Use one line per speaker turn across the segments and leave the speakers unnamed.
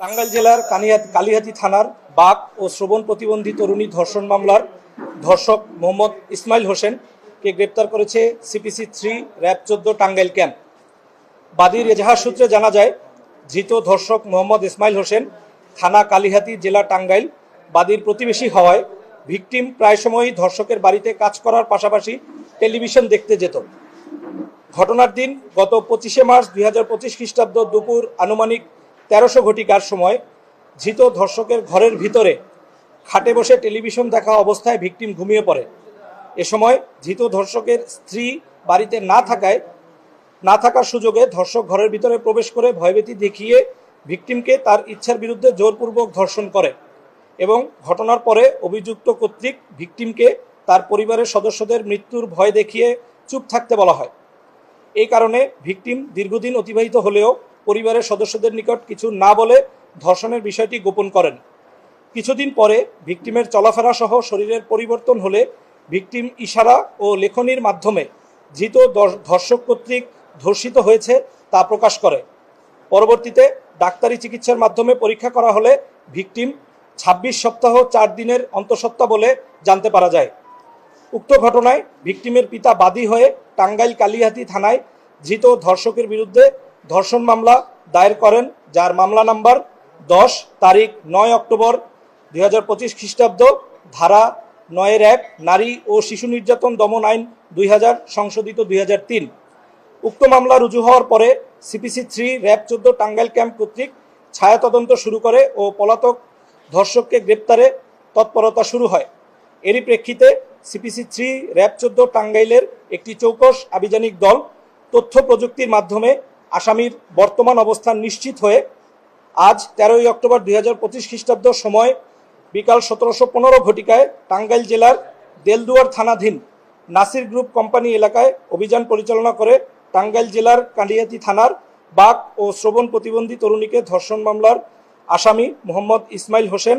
টাঙ্গাইল জেলার কানিহাতি কালিহাতি থানার বাক ও শ্রবণ প্রতিবন্ধী তরুণী ধর্ষণ মামলার ধর্ষক মোহাম্মদ ইসমাইল হোসেনকে গ্রেপ্তার করেছে সিপিসি থ্রি র্যাব চোদ্দ টাঙ্গাইল ক্যাম্প। বাদীর এজাহার সূত্রে জানা যায়, ধৃত ধর্ষক মোহাম্মদ ইসমাইল হোসেন থানা কালিহাতি জেলা টাঙ্গাইল বাদীর প্রতিবেশী হওয়ায় ভিকটিম প্রায় সময়ই ধর্ষকের বাড়িতে কাজ করার পাশাপাশি টেলিভিশন দেখতে যেত। ঘটনার দিন গত পঁচিশে মার্চ দুই হাজার পঁচিশ খ্রিস্টাব্দ দুপুর আনুমানিক তেরোশো ঘটিকার সময় ধৃত ধর্ষকের ঘরের ভিতরে খাটে বসে টেলিভিশন দেখা অবস্থায় ভিকটিম ঘুমিয়ে পড়ে। এ সময় ধৃত ধর্ষকের স্ত্রী বাড়িতে না থাকায়, না থাকার সুযোগে ধর্ষক ঘরের ভিতরে প্রবেশ করে ভয়ভীতি দেখিয়ে ভিকটিমকে তার ইচ্ছার বিরুদ্ধে জোরপূর্বক ধর্ষণ করে এবং ঘটনার পরে অভিযুক্ত কর্তৃক ভিকটিমকে তার পরিবারের সদস্যদের মৃত্যুর ভয় দেখিয়ে চুপ থাকতে বলা হয়। এই কারণে ভিকটিম দীর্ঘদিন অতিবাহিত হলেও পরিবারের সদস্যদের নিকট কিছু না বলে ধর্ষণের বিষয়টি গোপন করেন। কিছুদিন পরে ভিকটিমের চলাফেরা সহ শরীরের পরিবর্তন হলে ভিকটিম ইশারা ও লেখনির মাধ্যমে ধৃত ধর্ষক কর্তৃক ধর্ষিত হয়েছে তা প্রকাশ করে। পরবর্তীতে ডাক্তারি চিকিৎসার মাধ্যমে পরীক্ষা করা হলে ভিকটিম ছাব্বিশ সপ্তাহ চার দিনের অন্তঃসত্ত্বা বলে জানতে পারা যায়। উক্ত ঘটনায় ভিকটিমের পিতা বাদী হয়ে টাঙ্গাইল কালিহাতি থানায় ধৃত ধর্ষকের বিরুদ্ধে ধর্ষণ মামলা দায়ের করেন, যার মামলা নাম্বার দশ, তারিখ নয় অক্টোবর দুই হাজার পঁচিশ খ্রিস্টাব্দ, ধারা নয়ের এক, নারী ও শিশু নির্যাতন দমন আইন দুই হাজার, সংশোধিত দুই হাজার তিন। উক্ত মামলা রুজু হওয়ার পরে সিপিসি থ্রি, র্যাব চোদ্দ, টাঙ্গাইল ক্যাম্প কর্তৃক ছায়া তদন্ত শুরু করে ও পলাতক ধর্ষককে গ্রেপ্তারে তৎপরতা শুরু হয়। এরই প্রেক্ষিতে সিপিসি থ্রি, র্যাব চোদ্দ, টাঙ্গাইলের একটি চৌকস আভিযানিক দল তথ্য প্রযুক্তির মাধ্যমে আসামির বর্তমান অবস্থান নিশ্চিত হয়ে আজ তেরোই অক্টোবর দুই হাজার পঁচিশ খ্রিস্টাব্দ সময় বিকাল সতেরোশো পনেরো ঘটিকায় টাঙ্গাইল জেলার দেলদুয়ার থানাধীন নাসির গ্রুপ কোম্পানি এলাকায় অভিযান পরিচালনা করে টাঙ্গাইল জেলার কালিয়াতি থানার বাক ও শ্রবণ প্রতিবন্ধী তরুণীকে ধর্ষণ মামলার আসামি মোহাম্মদ ইসমাইল হোসেন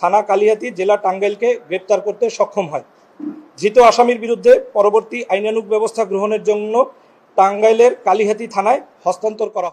থানা কালিয়াতি জেলা টাঙ্গাইলকে গ্রেপ্তার করতে সক্ষম হয়। ধৃত আসামির বিরুদ্ধে পরবর্তী আইনানুগ ব্যবস্থা গ্রহণের জন্য টাঙ্গাইলের কালিহাতি থানায় হস্তান্তর করা